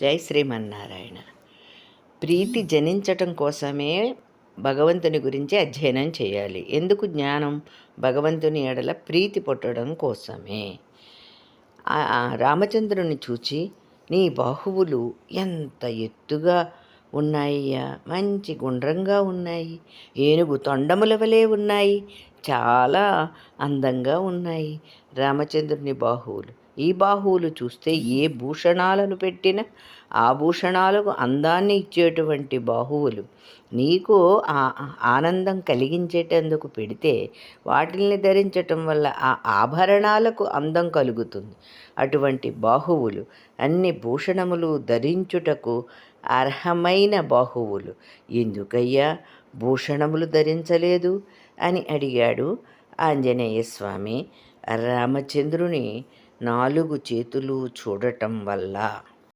జై శ్రీమన్నారాయణ ప్రీతి జనించటం కోసమే భగవంతుని గురించి అధ్యయనం చేయాలి. ఎందుకు జ్ఞానం? భగవంతుని ఎడల ప్రీతి పుట్టడం కోసమే. ఆ- రామచంద్రుని చూచి నీ బాహువులు ఎంత ఎత్తుగా ఉన్నాయ్యా? మంచి గుండ్రంగా ఉన్నాయి. ఏనుగు తొండముల వలె ఉన్నాయి. చాలా అందంగా ఉన్నాయి. రామచంద్రుని బాహువులు. ఈ బాహువులు చూస్తే ఏ భూషణాలను పెట్టినా ఆ భూషణాలకు అందాన్ని ఇచ్చేటువంటి బాహువులు. నీకు ఆ ఆనందం కలిగించేటందుకు పెడితే వాటిల్ని ధరించటం వల్ల ఆ ఆభరణాలకు అందం కలుగుతుంది. అటువంటి బాహువులు అన్ని భూషణములు ధరించుటకు అర్హమైన బాహువులు. ఎందుకయ్యా? భూషణములు ధరించలేదు అని అడిగాడు ఆంజనేయస్వామి. రామచంద్రుని నాలుగు చేతులు చూడటం వల్ల